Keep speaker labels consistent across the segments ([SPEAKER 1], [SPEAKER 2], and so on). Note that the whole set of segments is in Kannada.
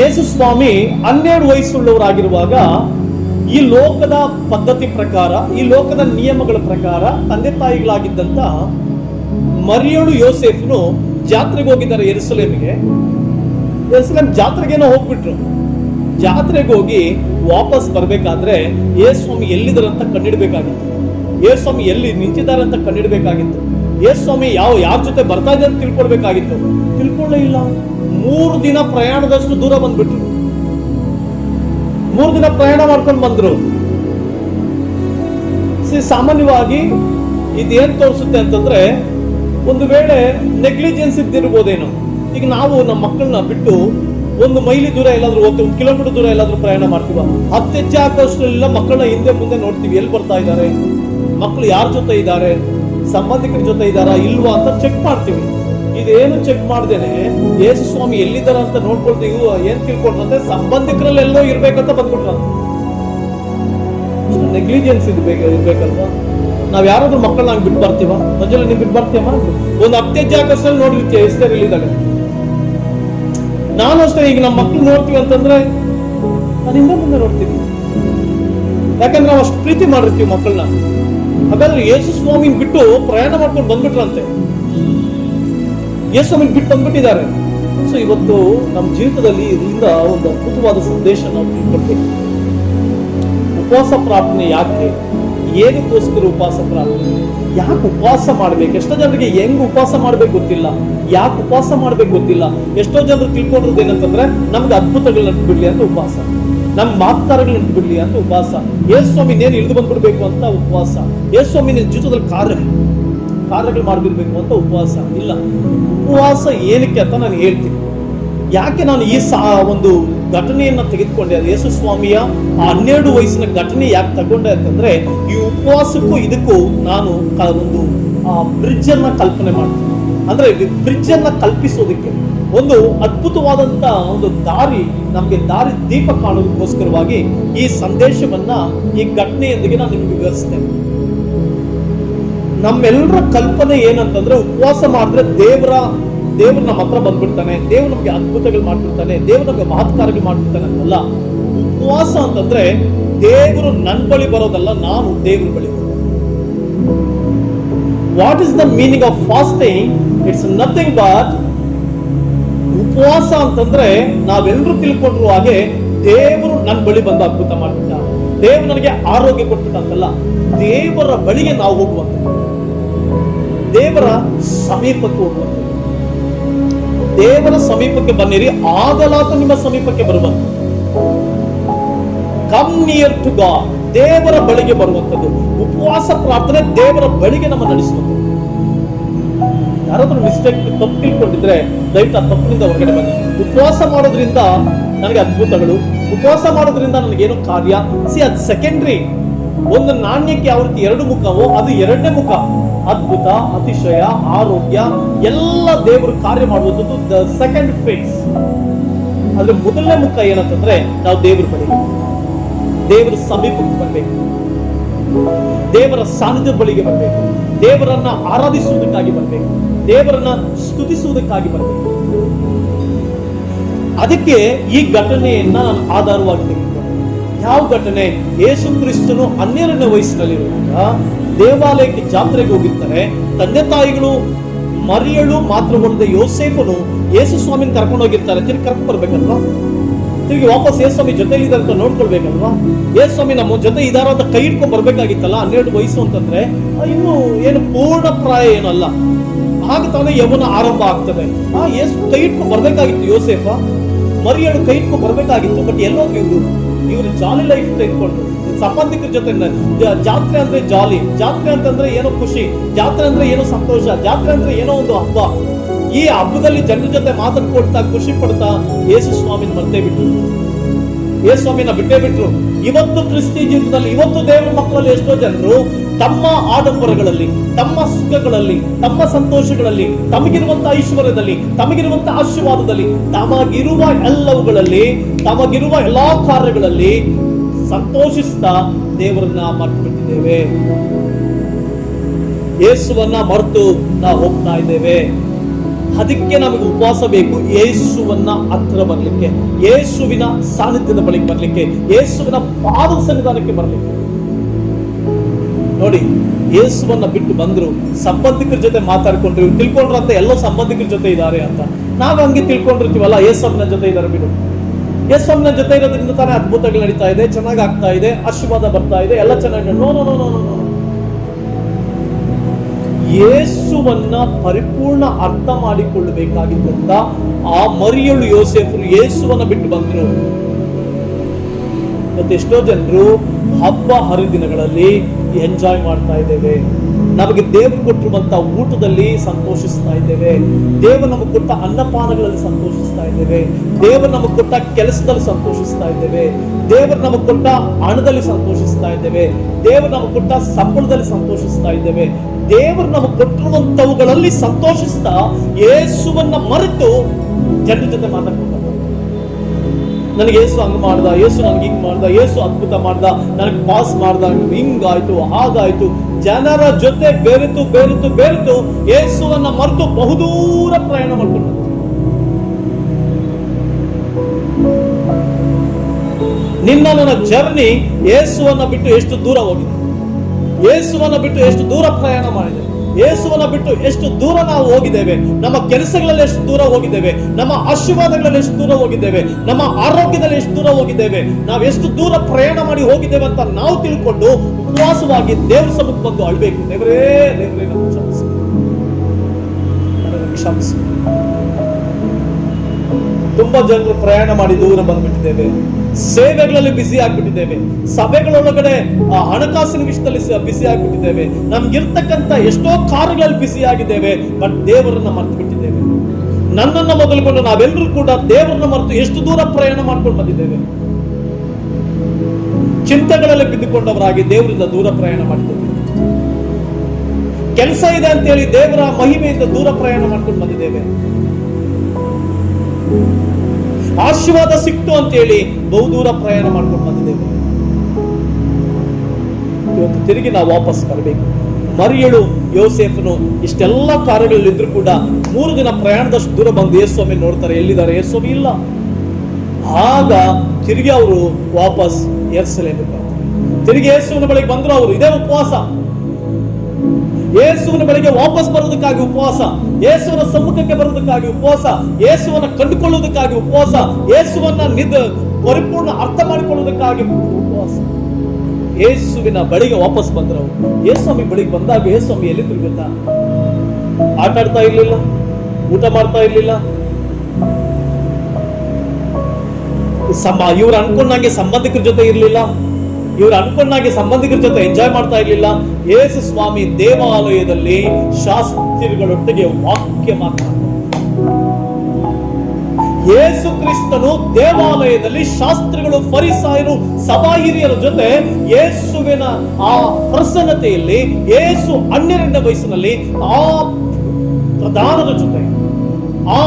[SPEAKER 1] ಯೇಸು ಸ್ವಾಮಿ ಹನ್ನೆರಡು ವಯಸ್ಸುಳ್ಳವರಾಗಿರುವಾಗ ಈ ಲೋಕದ ಪದ್ಧತಿ ಪ್ರಕಾರ, ಈ ಲೋಕದ ನಿಯಮಗಳ ಪ್ರಕಾರ ತಂದೆ ತಾಯಿಗಳಾಗಿದ್ದಂತ ಮರಿಯಳು ಯೋಸೆಫ್ನು ಜಾತ್ರೆಗೆ ಹೋಗಿದ್ದಾರೆ ಎರುಸಲೇಮಿಗೆ ಎರುಸಲೇಮ್ ಜಾತ್ರೆಗೇನೋ ಹೋಗ್ಬಿಟ್ರು. ಜಾತ್ರೆಗೆ ಹೋಗಿ ವಾಪಸ್ ಬರ್ಬೇಕಾದ್ರೆ ಯೇಸು ಸ್ವಾಮಿ ಎಲ್ಲಿದ್ದಾರೆ ಅಂತ ಕಂಡಿಡ್ಬೇಕಾಗಿತ್ತು. ಯೇಸು ಸ್ವಾಮಿ ಎಲ್ಲಿ ನಿಂತಿದ್ದಾರೆ ಅಂತ ಕಂಡಿಡ್ಬೇಕಾಗಿತ್ತು. ಸ್ವಾಮಿ ಯಾವ ಯಾರ ಜೊತೆ ಬರ್ತಾ ಇದೆ ಅಂತ ತಿಳ್ಕೊಳ್ಬೇಕಾಗಿತ್ತು. ತಿಳ್ಕೊಳ್ಳೇ ಇಲ್ಲ. ಮೂರು ದಿನ ಪ್ರಯಾಣದಷ್ಟು ದೂರ ಬಂದ್ಬಿಟ್ರು. ಮೂರು ದಿನ ಪ್ರಯಾಣ ಮಾಡ್ಕೊಂಡು ಬಂದ್ರು. ಸಾಮಾನ್ಯವಾಗಿ ಇದೇನ್ ತೋರಿಸುತ್ತೆ ಅಂತಂದ್ರೆ, ಒಂದು ವೇಳೆ ನೆಗ್ಲಿಜೆನ್ಸ್ ಇದ್ದಿರ್ಬೋದೇನೋ, ಈಗ ನಾವು ನಮ್ಮ ಮಕ್ಕಳನ್ನ ಬಿಟ್ಟು ಒಂದು ಮೈಲಿ ದೂರ ಎಲ್ಲಾದ್ರೂ ಹೋಗ್ತೀವಿ, ಒಂದು ಕಿಲೋಮೀಟರ್ ದೂರ ಎಲ್ಲಾದ್ರೂ ಪ್ರಯಾಣ ಮಾಡ್ತೀವ, ಹತ್ತು ಹೆಜ್ಜೆ ಹಾಕೋಷ್ಟರೆಲ್ಲ ಮಕ್ಕಳನ್ನ ಹಿಂದೆ ಮುಂದೆ ನೋಡ್ತೀವಿ, ಎಲ್ಲಿ ಬರ್ತಾ ಇದ್ದಾರೆ ಮಕ್ಕಳು ಯಾರ ಜೊತೆ ಇದ್ದಾರೆ, ಸಂಬಂಧಿಕರ ಜೊತೆ ಇದ್ದಾರಾ, ಇಲ್ವಾ ಅಂತ ಚೆಕ್ ಮಾಡ್ತೀವಿ. ಇದೇನು ಚೆಕ್ ಮಾಡ್ದೇನೆ? ಯೇಸು ಸ್ವಾಮಿ ಎಲ್ಲಿದ್ದಾರೆ ಅಂತ ನೋಡ್ಕೊಳ್ತೀವಿ ಏನ್ ತಿಳ್ಕೊಂಡ್ರಂತೆ ಸಂಬಂಧಿಕರಲ್ಲೆಲ್ಲೋ ಇರ್ಬೇಕಂತ ಬಂದ್ಬಿಟ್ರ ನೆಗ್ಲಿಜೆನ್ಸ್ ಬೇಗ ಇರ್ಬೇಕಲ್ವಾ ನಾವ್ ಯಾರಾದ್ರೂ ಮಕ್ಕಳನ್ನ ಹಂಗೆ ಬಿಟ್ಟು ಬರ್ತೀವ? ಮಂಜಲ್ಲ ನಿಮ್ ಬಿಟ್ಟು ಬರ್ತೀಯಮ್ಮ ಒಂದು ಅತ್ಯಜ್ಜ ಆಕರ್ಷಣೆ ನೋಡಿರ್ತೀಯ, ಎಷ್ಟೇ ಇಲ್ಲಿದ್ದಾಳೆ ನಾನು ಅಷ್ಟೇ, ಈಗ ನಮ್ಮ ಮಕ್ಕಳು ನೋಡ್ತೀವಿ ಅಂತಂದ್ರೆ ನಾನಿಂದ ಮುಂದೆ ನೋಡ್ತೀವಿ ಯಾಕಂದ್ರೆ ನಾವು ಅಷ್ಟು ಪ್ರೀತಿ ಮಾಡಿರ್ತೀವಿ ಮಕ್ಕಳನ್ನ. ಹಾಗಾದ್ರೆ ಯೇಸು ಸ್ವಾಮಿನ ಬಿಟ್ಟು ಪ್ರಯಾಣ ಮಾಡ್ಕೊಂಡು ಬಂದ್ಬಿಟ್ರಂತೆ. ಯೇಸು ಅವನ್ ಬಿಟ್ಟು ಬಂದ್ಬಿಟ್ಟಿದ್ದಾರೆ ಸೊ ಇವತ್ತು ನಮ್ಮ ಜೀವಿತದಲ್ಲಿ ಇದರಿಂದ ಒಂದು ಅದ್ಭುತವಾದ ಸಂದೇಶ ನಾವು ತಿಳ್ಕೊಳ್ಬೇಕು ಉಪವಾಸ ಪ್ರಾರ್ಥನೆ ಯಾಕೆ? ಏನಕ್ಕೋಸ್ಕರ ಉಪವಾಸ ಪ್ರಾರ್ಥನೆ? ಯಾಕೆ ಉಪವಾಸ ಮಾಡ್ಬೇಕು? ಎಷ್ಟೋ ಜನರಿಗೆ ಹೆಂಗ್ ಉಪವಾಸ ಮಾಡ್ಬೇಕು ಗೊತ್ತಿಲ್ಲ. ಯಾಕೆ ಉಪವಾಸ ಮಾಡ್ಬೇಕು ಗೊತ್ತಿಲ್ಲ. ಎಷ್ಟೋ ಜನರು ತಿಳ್ಕೊಂಡಿರೋದು ಏನಂತಂದ್ರೆ, ನಮ್ಗೆ ಅದ್ಭುತಗಳನ್ನ ಬಿಡ್ಲಿ ಅಂತ ಉಪವಾಸ. ನಮ್ಮ ಮಾತುಕಾರಗಳನ್ನ ಬಿಡ್ಲಿ ಅಂತ ಉಪವಾಸ. ಏಸ್ವಾಮಿ ಸ್ವಾಮಿ ನೇನು ಇಳಿದು ಬಂದ್ಬಿಡ್ಬೇಕು ಅಂತ ಉಪವಾಸ. ಏಸ್ವಾಮಿ ಸ್ವಾಮಿ ನಿನ್ನ ಜೀವಿತದಲ್ಲಿ ಕಾರ್ಯ. ಕಾರ್ಯಗಳು ಮಾಡದಿರ್ಬೇಕು ಅಂತ ಉಪವಾಸ ಇಲ್ಲ. ಉಪವಾಸ ಏನಕ್ಕೆ ಅಂತ ನಾನು ಹೇಳ್ತೀನಿ. ಯಾಕೆ ನಾನು ಈ ಸಾ ಒಂದು ಘಟನೆಯನ್ನ ತೆಗೆದುಕೊಂಡೆ? ಅದು ಯೇಸು ಸ್ವಾಮಿಯ ಆ ಹನ್ನೆರಡು ವಯಸ್ಸಿನ ಘಟನೆ ಯಾಕೆ ತಗೊಂಡೆ ಅಂತಂದ್ರೆ, ಈ ಉಪವಾಸಕ್ಕೂ ಇದಕ್ಕೂ ನಾನು ಒಂದು ಬ್ರಿಡ್ಜ್ ಅನ್ನ ಕಲ್ಪನೆ ಮಾಡ್ತೀನಿ. ಅಂದ್ರೆ ಬ್ರಿಡ್ಜ್ ಅನ್ನ ಕಲ್ಪಿಸೋದಕ್ಕೆ. ಒಂದು ಅದ್ಭುತವಾದಂತ ಒಂದು ದಾರಿ, ನಮಗೆ ದಾರಿ ದೀಪ ಕಾಣೋದಕ್ಕೋಸ್ಕರವಾಗಿ ಈ ಸಂದೇಶವನ್ನ ಈ ಘಟನೆಯೊಂದಿಗೆ ನಾನು ನಿಮ್ಗೆ ವಿವರಿಸ್ತೇನೆ. ನಮ್ಮೆಲ್ಲರ ಕಲ್ಪನೆ ಏನಂತಂದ್ರೆ ಉಪವಾಸ ಮಾಡಿದ್ರೆ ದೇವರ, ದೇವ್ರು ನಮ್ಮ ಹತ್ರ ಬಂದ್ಬಿಡ್ತಾನೆ, ದೇವ್ರು ನಮಗೆ ಅದ್ಭುತಗಳು ಮಾಡ್ಬಿಡ್ತಾನೆ, ದೇವ್ರು ನಮಗೆ ಮಹತ್ಕಾರಗಳು ಮಾಡ್ಬಿಡ್ತಾನೆ ಅಂತಲ್ಲ. ಉಪವಾಸ ಅಂತಂದ್ರೆ ದೇವರು ನನ್ ಬಳಿ ಬರೋದಲ್ಲ, ನಾನು ದೇವ್ರ ಬಳಿ what is the meaning of fasting it's nothing but ಉಪವಾಸ ಅಂತಂದ್ರೆ ನಾವೆಲ್ಲರೂ ತಿಳ್ಕೊಂಡ್ರು ಹಾಗೆ ದೇವರು ನನ್ನ ಬಳಿ ಬಂದು ಅದ್ಭುತ ಮಾಡ್ಬಿಟ್ಟ. ದೇವ್ರು ನನಗೆ ಆರೋಗ್ಯ ಕೊಟ್ಬಿಟ್ಟ ಅಂತಲ್ಲ. ದೇವರ ಬಳಿಗೆ ನಾವು ಹೋಗುವಂತ ದೇವರ ಸಮೀಪಕ್ಕೆ ದೇವರ ಸಮೀಪಕ್ಕೆ ಬನ್ನಿರಿ ಆಗಲಾತ ನಿಮ್ಮ ಸಮೀಪಕ್ಕೆ ಬರುವಂತ. ಕಮ್ ನಿಯರ್ ಟು ಗಾಡ್ ದೇವರ ಬಳಿಗೆ ಬರುವಂತದ್ದು ಉಪವಾಸ, ಪ್ರಾರ್ಥನೆ ದೇವರ ಬಳಿಗೆ ನಮ್ಮ ನಡೆಸುವಂಥದ್ದು. ಯಾರಾದ್ರೂ ಮಿಸ್ಟೇಕ್ ತಪ್ಪು ತಿಳ್ಕೊಂಡಿದ್ರೆ, ದಯವಿಟ್ಟು ಆ ತಪ್ಪಿನಿಂದ ಹೊರಗಡೆ ಬನ್ನಿ. ಉಪವಾಸ ಮಾಡೋದ್ರಿಂದ ನನಗೆ ಅದ್ಭುತಗಳು. ಉಪವಾಸ ಮಾಡೋದ್ರಿಂದ ನನಗೇನು ಕಾರ್ಯ? ಸಿ ಅದು ಸೆಕೆಂಡ್ರಿ ಒಂದು ನಾಣ್ಯಕ್ಕೆ ಯಾವ ರೀತಿ ಎರಡು ಮುಖವೋ, ಅದು ಎರಡನೇ ಮುಖ. ಅದ್ಭುತ, ಅತಿಶಯ, ಆರೋಗ್ಯ, ಎಲ್ಲ ದೇವರು ಕಾರ್ಯ ಮಾಡುವಂಥದ್ದು ದ ಸೆಕೆಂಡ್ ಫೇಸ್ ಅದ್ರ ಮೊದಲನೇ ಮುಖ ಏನಂತಂದ್ರೆ ನಾವು ದೇವ್ರ ಬಳಿ ದೇವರ ಸಮೀಪಕ್ಕೆ ಬರಬೇಕು. ದೇವರ ಸಾನ್ನಿಧ್ಯ ಬಳಿಗೆ ಬರಬೇಕು. ದೇವರನ್ನ ಆರಾಧಿಸುವುದಕ್ಕಾಗಿ ಬರಬೇಕು. ದೇವರನ್ನ ಸ್ತುತಿಸುವುದಕ್ಕಾಗಿ ಬರಬೇಕು. ಅದಕ್ಕೆ ಈ ಘಟನೆಯನ್ನ ನಾನು ಆಧಾರವಾಗಿ ತೆಗೆದುಕೊಂಡೆ. ಯಾವ ಘಟನೆ? ಯೇಸು ಕ್ರಿಸ್ತನು ಹನ್ನೆರಡನೇ ವಯಸ್ಸಿನಲ್ಲಿರುವಾಗ ದೇವಾಲಯಕ್ಕೆ ಜಾತ್ರೆಗೆ ಹೋಗಿರ್ತಾರೆ. ತಂದೆ ತಾಯಿಗಳು ಮರಿಯಳು ಮಾತ್ರವಲ್ಲದೆ ಯೋಸೇಫನು ಯೇಸು ಸ್ವಾಮಿನ ಕರ್ಕೊಂಡು ಹೋಗಿರ್ತಾರೆ. ತಿರುಗಿ ಕರ್ಕೊಂಡು ಬರ್ಬೇಕಲ್ವಾ? ತಿರುಗಿ ವಾಪಸ್ ಯೇಸು ಸ್ವಾಮಿ ಜೊತೆ ಇದ್ದಾರೆ ಅಂತ ನೋಡ್ಕೊಳ್ಬೇಕಲ್ವಾ? ಯೇಸು ಸ್ವಾಮಿ ನಮ್ಮ ಜೊತೆ ಇದಾರ ಅಂತ ಕೈ ಇಟ್ಕೊಂಡ್ ಬರ್ಬೇಕಾಗಿತ್ತಲ್ಲ, ಹನ್ನೆರಡು ವಯಸ್ಸು ಅಂತಂದ್ರೆ ಇನ್ನು ಏನು ಪೂರ್ಣ ಪ್ರಾಯ ಏನಲ್ಲ. ಆಗ ತಾನೇ ಯೌವನ ಆರಂಭ ಆಗ್ತದೆ. ಆ, ಯೇಸು ಕೈ ಇಟ್ಕೊಂಡು ಬರ್ಬೇಕಾಗಿತ್ತು ಯೋಸೇಫ. ಮರಿಯಳು ಕೈ ಇಟ್ಕೊಂಡು ಬರ್ಬೇಕಾಗಿತ್ತು ಬಟ್ ಎಲ್ಲೋದ್ರು ಇವ್ರು ಇವ್ರು ಜಾಲಿ ಲೈಫ್ ತೆಗೆದುಕೊಂಡು ಸಂಬಂಧಿಕರ ಜೊತೆ ಜಾತ್ರೆ ಅಂದ್ರೆ ಜಾಲಿ ಜಾತ್ರೆ ಅಂತಂದ್ರೆ ಏನೋ ಖುಷಿ. ಜಾತ್ರೆ ಅಂದ್ರೆ ಏನೋ ಸಂತೋಷ. ಜಾತ್ರೆ ಅಂದ್ರೆ ಏನೋ ಒಂದು ಹಬ್ಬ. ಈ ಹಬ್ಬದಲ್ಲಿ ಜನರ ಜೊತೆ ಮಾತಾಡ್ಕೊಡ್ತಾ ಖುಷಿ ಪಡ್ತಾ ಯೇಸು ಸ್ವಾಮಿನ ಮರ್ತೇ ಬಿಟ್ರು. ಯೇಸು ಸ್ವಾಮಿನ ಬಿಟ್ಟೇ ಬಿಟ್ರು. ಇವತ್ತು ಕ್ರಿಸ್ತಿ ಜೀವನದಲ್ಲಿ, ಇವತ್ತು ದೇವರ ಮಕ್ಕಳಲ್ಲಿ ಎಷ್ಟೋ ಜನರು ತಮ್ಮ ಆಡಂಬರಗಳಲ್ಲಿ, ತಮ್ಮ ಸುಖಗಳಲ್ಲಿ, ತಮ್ಮ ಸಂತೋಷಗಳಲ್ಲಿ, ತಮಗಿರುವಂತ ಐಶ್ವರ್ಯದಲ್ಲಿ, ತಮಗಿರುವಂತ ಆಶೀರ್ವಾದದಲ್ಲಿ, ತಮಗಿರುವ ಎಲ್ಲವುಗಳಲ್ಲಿ, ತಮಗಿರುವ ಎಲ್ಲಾ ಕಾರ್ಯಗಳಲ್ಲಿ ಸಂತೋಷಿಸ್ತಾ ದೇವರನ್ನ ಮರೆತು ಬಿಟ್ಟಿದ್ದೇವೆ ಯೇಸುವನ್ನ ಮರೆತು ನಾವು ಹೋಗ್ತಾ ಇದ್ದೇವೆ. ಅದಕ್ಕೆ ನಮಗೆ ಉಪವಾಸ ಬೇಕು. ಯೇಸುವನ್ನ ಹತ್ರ ಬರಲಿಕ್ಕೆ, ಯೇಸುವಿನ ಸಾನ್ನಿಧ್ಯದ ಬಳಿಗೆ ಬರಲಿಕ್ಕೆ, ಯೇಸುವಿನ ಪಾದ ಸನ್ನಿಧಾನಕ್ಕೆ ಬರಲಿಕ್ಕೆ. ನೋಡಿ, ಯೇಸುವನ್ನ ಬಿಟ್ಟು ಬಂದರು, ಸಂಬಂಧಿಕರ ಜೊತೆ ಮಾತಾಡ್ಕೊಂಡ್ರು ತಿಳ್ಕೊಂಡ್ರಂತ, ಎಲ್ಲೋ ಸಂಬಂಧಿಕರ ಜೊತೆ ಇದ್ದಾರೆ ಅಂತ. ನಾವು ಹಂಗೆ ತಿಳ್ಕೊಂಡಿರ್ತೀವಲ್ಲ ಯೇಸಮ್ಮನ ಜೊತೆ ಇದ್ದಾರೆ ಬಿಡು. ಯೇಸಮ್ಮನ ಜೊತೆ ಇರೋದ್ರಿಂದ ತಾನೇ ಅದ್ಭುತಗಳು ನಡೀತಾ ಇದೆ, ಚೆನ್ನಾಗಿ ಆಗ್ತಾ ಇದೆ, ಆಶೀರ್ವಾದ ಬರ್ತಾ ಇದೆ, ಎಲ್ಲ ಚೆನ್ನಾಗಿ no no no no no ಯೇಸುವನ್ನ ಪರಿಪೂರ್ಣ ಅರ್ಥ ಮಾಡಿಕೊಳ್ಳಬೇಕಾಗಿದ್ದರಿಂದ ಆ ಮರಿಯಳು ಯೋಸೆಫರು ಯೇಸುವನ್ನ ಬಿಟ್ಟು ಬಂದರು. ಮತ್ತೆ ಎಷ್ಟೋ ಜನರು ಹಬ್ಬ ಹರಿದಿನಗಳಲ್ಲಿ ಎಂಜಾಯ್ ಮಾಡ್ತಾ ಇದ್ದೇವೆ. ನಮಗೆ ದೇವರು ಕೊಟ್ಟಿರುವಂತ ಊಟದಲ್ಲಿ ಸಂತೋಷಿಸ್ತಾ ಇದ್ದೇವೆ. ದೇವರು ನಮಗೆ ಕೊಟ್ಟ ಅನ್ನಪಾನಗಳಲ್ಲಿ ಸಂತೋಷಿಸ್ತಾ ಇದ್ದೇವೆ. ದೇವರು ನಮಗೆ ಕೊಟ್ಟ ಕೆಲಸದಲ್ಲಿ ಸಂತೋಷಿಸ್ತಾ ಇದ್ದೇವೆ. ದೇವರು ನಮಗೆ ಕೊಟ್ಟ ಹಣದಲ್ಲಿ ಸಂತೋಷಿಸ್ತಾ ಇದ್ದೇವೆ. ದೇವರು ನಮಗೆ ಕೊಟ್ಟ ಸಂಬಳದಲ್ಲಿ ಸಂತೋಷಿಸ್ತಾ ಇದ್ದೇವೆ. ದೇವರು ನಮಗೆ ಕೊಟ್ಟಿರುವಂತವುಗಳಲ್ಲಿ ಸಂತೋಷಿಸ್ತಾ ಯೇಸುವನ್ನ ಮರೆತು ಜನರ ಜೊತೆ ಮಾತಾಡ್ಕೊಂಡು ನನಗೆ ಏಸು ಹಂಗೆ ಮಾಡ್ದ ಏಸು ನನ್ಗೆ ಹಿಂಗೆ ಮಾಡ್ದ ಏಸು ಅದ್ಭುತ ಮಾಡ್ದ, ನನಗೆ ಪಾಸ್ ಮಾಡ್ದ ಹಿಂಗಾಯ್ತು, ಹಾಗಾಯ್ತು. ಜನರ ಜೊತೆ ಬೆರೆತು ಬೆರೆತು ಬೆರೆತು ಏಸುವನ್ನ ಮರೆತು ಬಹುದೂರ ಪ್ರಯಾಣ ಮಾಡ್ಕೊಂಡು ನಿನ್ನ ನನ್ನ ಜರ್ನಿ ಯೇಸುವನ್ನ ಬಿಟ್ಟು ಎಷ್ಟು ದೂರ ಹೋಗಿದೆ? ಯೇಸುವನ್ನ ಬಿಟ್ಟು ಎಷ್ಟು ದೂರ ಪ್ರಯಾಣ ಮಾಡಿದೆ? ಯೇಸುವನ್ನ ಬಿಟ್ಟು ಎಷ್ಟು ದೂರ ನಾವು ಹೋಗಿದ್ದೇವೆ, ನಮ್ಮ ಕೆಲಸಗಳಲ್ಲಿ ಎಷ್ಟು ದೂರ ಹೋಗಿದ್ದೇವೆ, ನಮ್ಮ ಆಶೀರ್ವಾದಗಳಲ್ಲಿ ಎಷ್ಟು ದೂರ ಹೋಗಿದ್ದೇವೆ, ನಮ್ಮ ಆರೋಗ್ಯದಲ್ಲಿ ಎಷ್ಟು ದೂರ ಹೋಗಿದ್ದೇವೆ, ನಾವು ಎಷ್ಟು ದೂರ ಪ್ರಯಾಣ ಮಾಡಿ ಹೋಗಿದ್ದೇವೆ ಅಂತ ನಾವು ತಿಳ್ಕೊಂಡು ಉಪವಾಸವಾಗಿ ದೇವರ ಸಮುಖ ಬಂದು ಅಳ್ಬೇಕು. ದೇವರೇ ದೇವರೇ ಕ್ಷಮಿಸಿ. ಕ್ಷಮಿಸು. ತುಂಬಾ ಜನರು ಪ್ರಯಾಣ ಮಾಡಿ ದೂರ ಬಂದ್ಬಿಟ್ಟಿದ್ದೇವೆ. ಸೇವೆಗಳಲ್ಲಿ ಬಿಸಿ ಆಗ್ಬಿಟ್ಟಿದ್ದೇವೆ. ಸಭೆಗಳೊಳಗಡೆ, ಆ, ಹಣಕಾಸಿನ ವಿಷಯದಲ್ಲಿ ಬಿಸಿ ಆಗ್ಬಿಟ್ಟಿದ್ದೇವೆ. ನಮ್ಗಿರ್ತಕ್ಕಂಥ ಎಷ್ಟೋ ಕಾರ್ಯಗಳಲ್ಲಿ ಬಿಸಿ ಆಗಿದ್ದೇವೆ ಬಟ್ ದೇವರನ್ನ ಮರ್ತು ಬಿಟ್ಟಿದ್ದೇವೆ ನನ್ನನ್ನು ಮೊದಲುಕೊಂಡು ನಾವೆಲ್ಲರೂ ಕೂಡ ದೇವರನ್ನ ಮರೆತು ಎಷ್ಟು ದೂರ ಪ್ರಯಾಣ ಮಾಡ್ಕೊಂಡು ಬಂದಿದ್ದೇವೆ. ಚಿಂತೆಗಳಲ್ಲಿ ಬಿದ್ದುಕೊಂಡವರಾಗಿ ದೇವರಿಂದ ದೂರ ಪ್ರಯಾಣ ಮಾಡಿದ್ದೇವೆ. ಕೆಲಸ ಇದೆ ಅಂತೇಳಿ ದೇವರ ಮಹಿಮೆಯಿಂದ ದೂರ ಪ್ರಯಾಣ ಮಾಡ್ಕೊಂಡು ಬಂದಿದ್ದೇವೆ. ಆಶೀರ್ವಾದ ಸಿಕ್ತು ಅಂತೇಳಿ ಬಹುದೂರ ಪ್ರಯಾಣ ಮಾಡ್ಕೊಂಡು ಬಂದಿದ್ದೇವೆ. ಇವತ್ತು ತಿರುಗಿ ನಾವು ವಾಪಸ್ ಬರಬೇಕು. ಮರಿಯಳು, ಯೋಸೇಫನು ಇಷ್ಟೆಲ್ಲ ಕಾರ್ಯಗಳಲ್ಲಿದ್ರು ಕೂಡ ಮೂರು ದಿನ ಪ್ರಯಾಣದಷ್ಟು ದೂರ ಬಂದು ಯೇಸ್ವಾಮಿ ನೋಡ್ತಾರೆ, ಎಲ್ಲಿದ್ದಾರೆ? ಯೇಸ್ವಾಮಿ ಇಲ್ಲ. ಆಗ ತಿರುಗಿ ಅವರು ವಾಪಸ್ ಏರ್ಸಲೇಬೇಕು ತಿರುಗಿ ಯೇಸುವಿನ ಬಳಿಗೆ ಬಂದ್ರು ಅವರು ಇದೇ ಉಪವಾಸ. ಯೇಸುವಿನ ಬಳಿಗೆ ವಾಪಸ್ ಬರೋದಕ್ಕಾಗಿ ಉಪವಾಸ, ಯೇಸುವನ ಸಮ್ಮುಖಕ್ಕೆ ಬರೋದಕ್ಕಾಗಿ ಉಪವಾಸ, ಯೇಸುವನ್ನ ಕಂಡುಕೊಳ್ಳುವುದಕ್ಕಾಗಿ ಉಪವಾಸ, ಯೇಸುವನ್ನ ನಿದ, ಪರಿಪೂರ್ಣ ಅರ್ಥ ಮಾಡಿಕೊಳ್ಳುವುದಕ್ಕಾಗಿ ಉಪವಾಸ. ಯೇಸುವಿನ ಬಳಿಗೆ ವಾಪಸ್ ಬಂದ್ರು ಯೇಸ್ವಾಮಿ ಬಳಿಗೆ ಬಂದಾಗ ಯೇಸ್ವಾಮಿ ಎಲ್ಲಿ ಗೊತ್ತಾ? ಆಟ ಆಡ್ತಾ ಇರ್ಲಿಲ್ಲ, ಊಟ ಮಾಡ್ತಾ ಇರ್ಲಿಲ್ಲ. ಸಮ, ಇವ್ರು ಅನ್ಕೊಂಡಂಗೆ ಸಂಬಂಧಿಕರ ಜೊತೆ ಇರ್ಲಿಲ್ಲ. ಇವ್ರು ಅನ್ಕೊಂಡಾಗೆ ಸಂಬಂಧಿಕರ ಜೊತೆ ಎಂಜಾಯ್ ಮಾಡ್ತಾ ಇರ್ಲಿಲ್ಲ. ಯೇಸು ಸ್ವಾಮಿ ದೇವಾಲಯದಲ್ಲಿ ಶಾಸ್ತ್ರಿಗಳೊಟ್ಟಿಗೆ ವಾಕ್ಯ ಮಾತಾಡ ಯೇಸು ಕ್ರಿಸ್ತನು ದೇವಾಲಯದಲ್ಲಿ ಶಾಸ್ತ್ರಿಗಳು, ಫರಿಸಾಯರು ಸಭಾ ಹಿರಿಯರ ಜೊತೆ ಯೇಸುವಿನ ಆ ಪ್ರಸನ್ನತೆಯಲ್ಲಿ ಯೇಸು ಹನ್ನೆರಡನೇ ವಯಸ್ಸಿನಲ್ಲಿ ಆ ಪ್ರಧಾನದ ಜೊತೆ, ಆ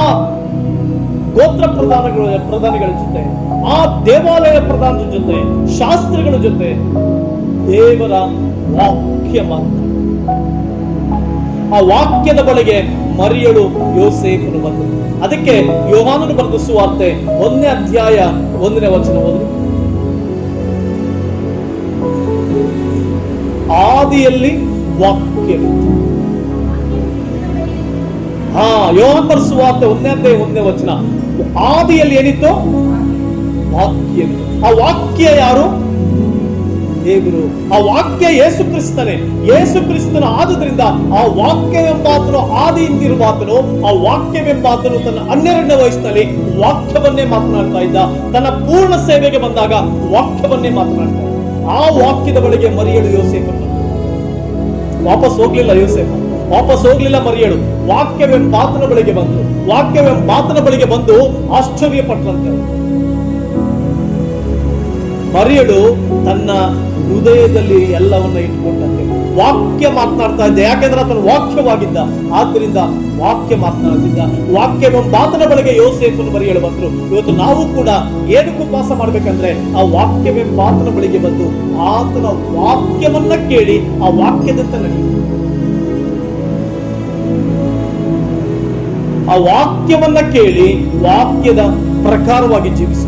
[SPEAKER 1] ಗೋತ್ರ ಪ್ರಧಾನಗಳ ಪ್ರಧಾನಿಗಳ ಜೊತೆ, ಆ ದೇವಾಲಯ ಪ್ರಧಾನದ ಜೊತೆ, ಶಾಸ್ತ್ರಿಗಳ ಜೊತೆ ದೇವರ ವಾಕ್ಯ ಮಾತ್ರ. ಆ ವಾಕ್ಯದ ಬಳಿಗೆ ಮರಿಯಳು ಯೋಸೇಫನು ಬಂದರು ಅದಕ್ಕೆ ಯೋಹಾನನು ಬರೆದ ಸುವಾರ್ತೆ ಒಂದನೇ ಅಧ್ಯಾಯ ಒಂದನೇ ವಚನ ಆದಿಯಲ್ಲಿ ವಾಕ್ಯವಿತ್ತು. ಹಾ ಯೋಹಾನ್ ಬರೆದ ಸುವಾರ್ತೆ ಒಂದನೇ ಅಧ್ಯಾಯ ಒಂದನೇ ವಚನ. ಆದಿಯಲ್ಲಿ ಏನಿತ್ತು? ವಾಕ್ಯ ಆ ವಾಕ್ಯ ಯಾರು? ದೇವರು. ಆ ವಾಕ್ಯ ಯೇಸು ಕ್ರಿಸ್ತನೇ. ಯೇಸು ಕ್ರಿಸ್ತನ ಆದುದರಿಂದ ಆ ವಾಕ್ಯವೆಂಬಾತನು, ಆದಿಯಿಂದಿರುವಾತನು, ಆ ವಾಕ್ಯವೆಂಬಾತನು ತನ್ನ ಹನ್ನೆರಡನೇ ವಯಸ್ಸಿನಲ್ಲಿ ವಾಕ್ಯವನ್ನೇ ಮಾತನಾಡ್ತಾ ಇದ್ದ. ತನ್ನ ಪೂರ್ಣ ಸೇವೆಗೆ ಬಂದಾಗ ವಾಕ್ಯವನ್ನೇ ಮಾತನಾಡ್ತಾ ಆ ವಾಕ್ಯದ ಬಳಿಗೆ ಮರಿಯಳು ಯೋಸೇಫನ್ನು ವಾಪಸ್ ಹೋಗ್ಲಿಲ್ಲ ಯೋಸೇಫ. ವಾಪಸ್ ಹೋಗ್ಲಿಲ್ಲ ಮರಿಯಳು. ವಾಕ್ಯವೆಂಬಾತನ ಬಳಿಗೆ ಬಂದು ವಾಕ್ಯವೆಂಬಾತನ ಬಳಿಗೆ ಬಂದು ಆಶ್ಚರ್ಯ ಪಟ್ಟರಂತೆ ಮರಿಯಳು ತನ್ನ ಹೃದಯದಲ್ಲಿ ಎಲ್ಲವನ್ನ ಇಟ್ಕೊಂಡಂತೆ. ವಾಕ್ಯ ಮಾತನಾಡ್ತಾ ಇದ್ದ, ಯಾಕೆಂದ್ರೆ ಆತನ ವಾಕ್ಯವಾಗಿದ್ದ. ಆದ್ದರಿಂದ ವಾಕ್ಯ ಮಾತನಾಡ್ತಿದ್ದ. ವಾಕ್ಯವೆಂಬಾತನ ಬಳಿಗೆ ಯೋಸೇಫನು ಮರಿಯಳು ಬಂದ್ರು. ಇವತ್ತು ನಾವು ಕೂಡ ಏನಕ್ಕೆ ಉಪವಾಸ ಮಾಡ್ಬೇಕಂದ್ರೆ, ಆ ವಾಕ್ಯವೆಂಬಾತನ ಬಳಿಗೆ ಬಂದು ಆತನ ವಾಕ್ಯವನ್ನ ಕೇಳಿ, ಆ ವಾಕ್ಯದಂತ ನಡೆಯುವುದು ಆ ವಾಕ್ಯವನ್ನ ಕೇಳಿ ವಾಕ್ಯದ ಪ್ರಕಾರವಾಗಿ ಜೀವಿಸು.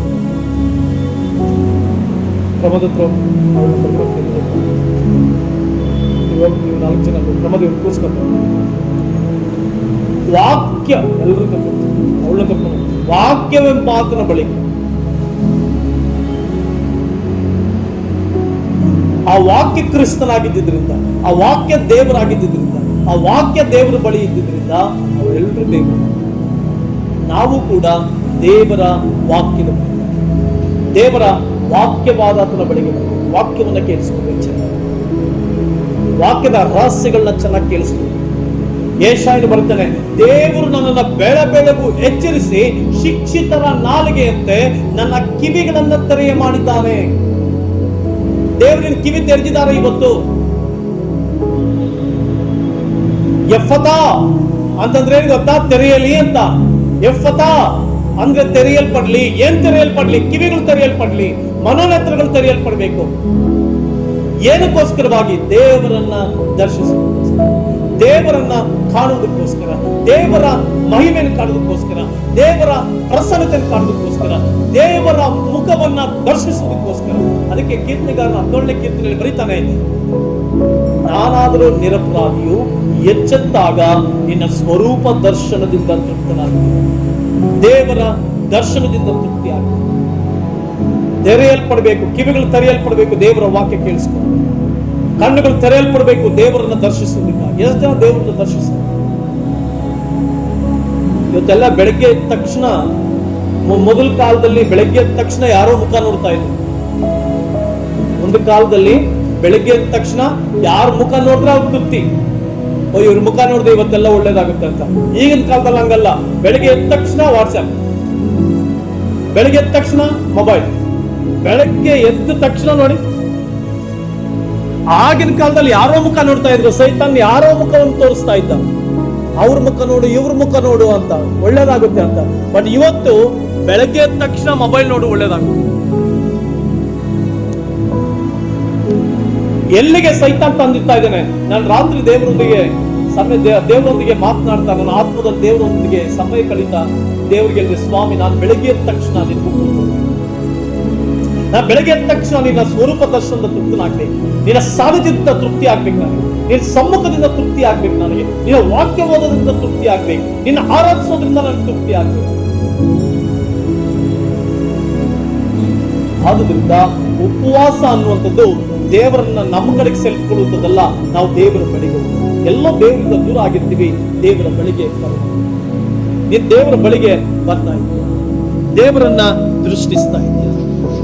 [SPEAKER 1] ಪ್ರಮೋದತ್ರ ಇವಾಗ ನೀವು ನಾಲ್ಕು ಜನ ಪ್ರಮೋದ ಕೂರಿಸ್ಕೊಂಡು ವಾಕ್ಯ ಎಲ್ಲರೂ ಕರ್ಕೊಂಡು ಅವಳನ್ನ ಕರ್ಕೊಂಡು ವಾಕ್ಯವೆಂಬ ಆತನ ಬಳಿ ಆ ವಾಕ್ಯ ಕ್ರಿಸ್ತನಾಗಿದ್ದರಿಂದ ಆ ವಾಕ್ಯ ದೇವರಾಗಿದ್ದರಿಂದ ಆ ವಾಕ್ಯ ದೇವರ ಬಳಿ ಇದ್ದಿದ್ರಿಂದ ಅವರೆಲ್ಲರೂ ದೇವರು ನಾವು ಕೂಡ ದೇವರ ವಾಕ್ಯದ ದೇವರ ವಾಕ್ಯವಾದ ಆತನ ಬಳಿಗೆ ಬರಬೇಕು ವಾಕ್ಯವನ್ನ ಕೇಳಿಸ್ಕೋಬೇಕು ಚೆನ್ನಾಗಿ. ವಾಕ್ಯದ ರಹಸ್ಯಗಳನ್ನ ಚೆನ್ನಾಗಿ ಕೇಳಿಸ್ಬೇಕು ಏಷಾಯನು ಬರ್ತಾನೆ ದೇವರು ನನ್ನನ್ನು ಬೆಳ ಬೆಳಗು ಎಚ್ಚರಿಸಿ ಶಿಕ್ಷಿತರ ನಾಲಿಗೆಯಂತೆ ನನ್ನ ಕಿವಿಗಳನ್ನ ತೆರೆಯ ಮಾಡಿದ್ದಾನೆ. ದೇವರಿನ ಕಿವಿ ತೆರೆದಿದ್ದಾರೆ ಇವತ್ತು. ಎಫತಾ ಅಂತಂದ್ರೆ ಏನು ಗೊತ್ತಾ? ತೆರೆಯಲಿ ಅಂತ. ಎಫತಾ ಅಂದ್ರೆ ತೆರೆಯಲ್ಪಡ್ಲಿ. ಏನ್ ತೆರೆಯಲ್ಪಡ್ಲಿ? ಕಿವಿಗಳು ತೆರೆಯಲ್ಪಡ್ಲಿ. ಮನೋನೇತ್ರಗಳು ತೆರೆಯಲ್ಪಡ್ಬೇಕು. ಏನಕ್ಕೋಸ್ಕರವಾಗಿ? ದೇವರನ್ನ ದರ್ಶಿಸೋದಕ್ಕೋಸ್ಕರ ದೇವರನ್ನ ಕಾಣುವುದಕ್ಕೋಸ್ಕರ. ದೇವರ ಮಹಿಮೆಯನ್ನು ಕಾಣುವುದಕ್ಕೋಸ್ಕರ. ದೇವರ ಪ್ರಸನ್ನತೆಯನ್ನು ಕಾಣುವುದಕ್ಕೋಸ್ಕರ. ದೇವರ ಮುಖವನ್ನ ದರ್ಶಿಸುವುದಕ್ಕೋಸ್ಕರ. ಅದಕ್ಕೆ ಕೀರ್ತನೆಗಾರನ ಹದಿನೇಳನೇ ಕೀರ್ತನೆಯಲ್ಲಿ ಬರೀತಾನೆ ನಾನಾದರೂ ನಿರಪರಾಧಿಯು ಎಚ್ಚೆತ್ತಾಗ ನಿನ್ನ ಸ್ವರೂಪ ದರ್ಶನದಿಂದ ತೃಪ್ತನಾಗುತ್ತೇನೆ ದೇವರ ದರ್ಶನದಿಂದ ತೃಪ್ತಿಯಾಗ ತೆರೆಯಲ್ಪಡಬೇಕು, ಕಿವಿಗಳು ತೆರೆಯಲ್ಪಡಬೇಕು, ದೇವರ ವಾಕ್ಯ ಕೇಳಿಸ್ಕೊಂಡು ಕಣ್ಣುಗಳು ತೆರೆಯಲ್ಪಡಬೇಕು, ದೇವರನ್ನ ದರ್ಶಿಸುವುದಿಲ್ಲ. ಎಷ್ಟು ಜನ ದೇವರನ್ನ ದರ್ಶಿಸ್ತಾರೆ? ಇವತ್ತೆಲ್ಲ ಬೆಳಗ್ಗೆ ಎದ್ದ ತಕ್ಷಣ ಮೊದಲ ಕಾಲದಲ್ಲಿ ಬೆಳಗ್ಗೆ ಎದ್ದ ತಕ್ಷಣ ಯಾರೋ ಮುಖ ನೋಡ್ತಾ ಇದ್ರು. ಒಂದು ಕಾಲದಲ್ಲಿ ಬೆಳಗ್ಗೆ ಎದ್ದ ತಕ್ಷಣ ಯಾರ ಮುಖ ನೋಡಿದ್ರೆ ಅವ್ರು ತೃಪ್ತಿ. ಓ, ಇವ್ರ ಮುಖ ನೋಡಿದ್ರೆ ಇವತ್ತೆಲ್ಲ ಒಳ್ಳೇದಾಗುತ್ತೆ ಅಂತ. ಈಗಿನ ಕಾಲದಲ್ಲಿ ಹಂಗಲ್ಲ. ಬೆಳಿಗ್ಗೆ ಎದ್ದ ತಕ್ಷಣ ವಾಟ್ಸ್ಆಪ್ ಬೆಳಿಗ್ಗೆ ಎದ್ದ ತಕ್ಷಣ ಮೊಬೈಲ್. ಬೆಳಗ್ಗೆ ಎದ್ದ ತಕ್ಷಣ ನೋಡಿ. ಆಗಿನ ಕಾಲದಲ್ಲಿ ಯಾರೋ ಮುಖ ನೋಡ್ತಾ ಇದ್ರು. ಸೈತಾನ್ ಯಾರೋ ಮುಖವನ್ನು ತೋರಿಸ್ತಾ ಇದ್ದ. ಅವ್ರ ಮುಖ ನೋಡು, ಇವ್ರ ಮುಖ ನೋಡು ಅಂತ. ಒಳ್ಳೇದಾಗುತ್ತೆ ಅಂತ. ಬಟ್ ಇವತ್ತು ಬೆಳಗ್ಗೆ ಎದ್ದ ತಕ್ಷಣ ಮೊಬೈಲ್ ನೋಡು ಒಳ್ಳೇದಾಗುತ್ತೆ. ಎಲ್ಲಿಗೆ ಸೈತಾನ್ ತಂದಿರ್ತಾ ಇದ್ದಾನೆ? ನಾನು ರಾತ್ರಿ ದೇವರೊಂದಿಗೆ ಸಮಯ ದೇವರೊಂದಿಗೆ ಮಾತನಾಡ್ತಾ, ನನ್ನ ಆತ್ಮದ ದೇವರೊಂದಿಗೆ ಸಮಯ ಕಳೀತಾ ದೇವರಿಗೆ ಸ್ವಾಮಿ, ನಾನು ಬೆಳಗ್ಗೆ ತಕ್ಷಣ ಮುಖ ನಾನು ಬೆಳಗ್ಗೆ ತಕ್ಷಣ ನಿನ್ನ ಸ್ವರೂಪ ದರ್ಶನದ ತೃಪ್ತನಾಗ್ಬೇಕು ನಿನ್ನ ಸಾಧದಿಂದ ತೃಪ್ತಿ ಆಗ್ಬೇಕು ನನಗೆ ನಿನ್ನ ಸಮ್ಮುಖದಿಂದ ತೃಪ್ತಿ ಆಗ್ಬೇಕು ನನಗೆ. ನಿನ್ನ ವಾಕ್ಯ ಓದೋದ್ರಿಂದ ತೃಪ್ತಿ ಆಗ್ಬೇಕು. ನಿನ್ನ ಆರಾಧಿಸೋದ್ರಿಂದ ನನಗೆ ತೃಪ್ತಿ ಆಗ್ಬೇಕು. ಆದುದರಿಂದ ಉಪವಾಸ ಅನ್ನುವಂಥದ್ದು ದೇವರನ್ನ ನಮ್ಮ ಕಡೆಗೆ ಸೆಲ್ಕೊಳ್ಳುವಂಥದ್ದಲ್ಲ ನಾವು ದೇವರ ಬಳಿಗೆ ಎಲ್ಲ ದೇವರಿಂದ ದೂರ ಆಗಿರ್ತೀವಿ, ದೇವರ ಬಳಿಗೆ ನೀನ್ ದೇವರ ಬಳಿಗೆ ಬರ್ತಾ ದೇವರನ್ನ ದೃಷ್ಟಿಸ್ತಾ ಇದೆಯಾ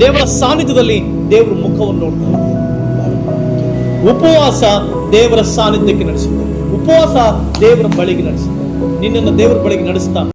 [SPEAKER 1] ದೇವರ ಸಾನ್ನಿಧ್ಯದಲ್ಲಿ ದೇವರ ಮುಖವನ್ನು ನೋಡ್ತಾ ಇದೆಯಾ ಉಪವಾಸ ದೇವರ ಸಾನ್ನಿಧ್ಯಕ್ಕೆ ನಡೆಸುತ್ತೆ. ಉಪವಾಸ ದೇವರ ಬಳಿಗೆ ನಡೆಸುತ್ತೆ. ನಿನ್ನನ್ನು ದೇವರ ಬಳಿಗೆ ನಡೆಸ್ತಾ